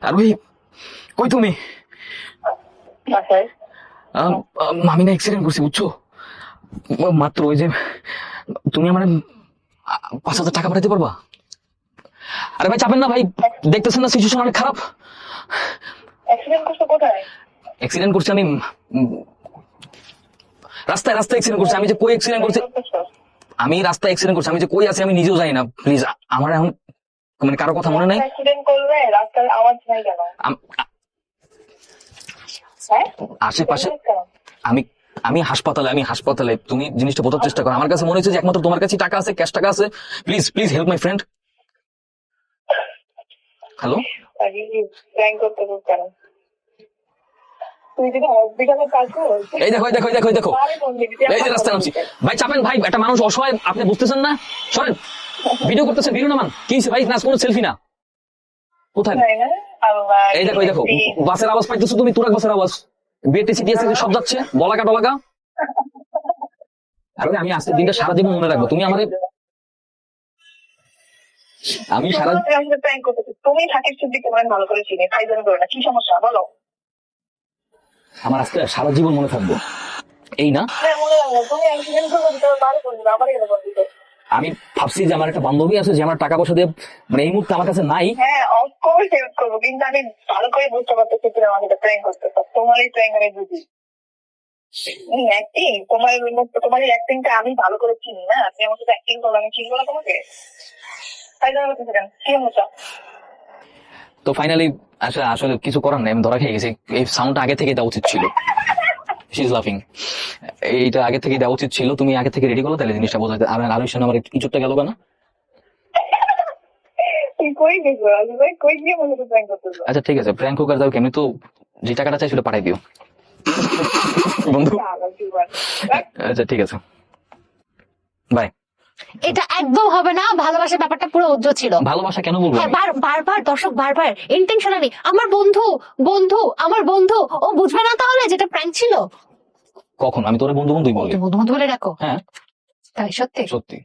আর কই তুমি? আম, না অ্যাক্সিডেন্ট করছি বুঝছ? মাত্র ওই যে তুমি আমার পাঁচ হাজার টাকা পাঠাতে পারবা? আরে ভাই চাপেন না ভাই দেখতেছেন না সিচুয়েশন অনেক খারাপ? অ্যাক্সিডেন্ট করছ আমি রাস্তায় রাস্তায় অ্যাক্সিডেন্ট করছি। আমি যে কই অ্যাক্সিডেন্ট করছি? আমি রাস্তায় অ্যাক্সিডেন্ট করছি। আমি যে কই আছি আমি নিজেও জানি না। প্লিজ আমার এখন মানে কারও কথা মনে নাই? অ্যাক্সিডেন্ট করবে রাস্তার আওয়াজ নাই কেন? আম- আ- হ্যাঁ? আশেপাশে আমি আমি হাসপাতালে আমি হাসপাতালে তুমি জিনিসটা বোঝার চেষ্টা করো। আমার কাছে মনে হচ্ছে যে একমাত্র তোমার কাছে টাকা আছে ক্যাশ টাকা আছে। Please please help my friend hello এই দেখো দেখো দেখো দেখো। এই যে রাস্তায় নামছি। ভাই চাপেন ভাই একটা মানুষ অসহায় আপনি বুঝতেছেন না? সরেন। ভিডিও করতেছেন ভিডিও নামান কি ভাই? নাচ কোনো সেলফি না? কোথায়? আল্লাহ, এই দেখো এই দেখো বাসের আওয়াজ পাইতেছো তুমি তুরাক বাসের আওয়াজ। বিএটি সিটিএস সব যাচ্ছে বলাকা টলাকা আরে আমি আজকের দিনটা সারা জীবন মনে রাখব তুমি আমাদের আমি সারা তুমি সিদ্দিককে মনে ভালো করে চিনি তাই জন্য করো না কি সমস্যা? বলো। আমার আজকে সারা জীবন মনে থাকব। এই না? হ্যাঁ মনে রাখব তুমি বারে ফোন দিবে আবার দিবে আমি ভাবছি যে আমার একটা বান্ধবী আছে যে আমার টাকা পয়সা দিয়ে মানে এই মুহূর্তে আমার কাছে নাই। হ্যাঁ অফকোর্স হেল্প করব কিন্তু আমি ভালো করে বুঝতে পারতেছি তুমি সাথে প্র্যাঙ্ক করতেছো তোমার এই প্র্যাঙ্ক আমি বুঝি। অ্যাক্টিং তোমার তোমার এই অ্যাক্টিংটা আমি ভালো করে চিনি না। আপনি আমার সাথে অ্যাক্টিং করলে আমি চিনবো না তোমাকে। তাই জন্য বলতেছি কেন? কি তো ফাইনালি আসলে আসলে কিছু করার নেই আমি ধরা খেয়ে গেছি। এই সাউন্ডটা আগে থেকে দেওয়া উচিত ছিল। শি ইজ লাফিং এইটা আগে থেকে দেওয়া উচিত ছিল। তুমি আগে থেকে রেডি করো তাহলে জিনিসটা বোঝাতে আর আলোর সামনে আমার ইজ্জতটা গেল না আচ্ছা ঠিক আছে। প্র্যাঙ্ক হোক দাও কেমনি। তো যে টাকাটা চাই সেটা পাঠাই দিও। বন্ধু। আচ্ছা ঠিক আছে। বাই এটা একদম হবে না ভালোবাসার ব্যাপারটা পুরো উজ্জ্ব ছিল। ভালোবাসা কেন বলব হ্যাঁ বারবার দর্শক বারবার ইন্টেনশনালি আমার বন্ধু বন্ধু আমার বন্ধু ও বুঝবে না তাহলে যেটা প্র্যাঙ্ক ছিল। কখন? আমি তোর বন্ধু বন্ধুই বলি। বন্ধু বন্ধু বলে রাখো হ্যাঁ। তাই সত্যি? সত্যি।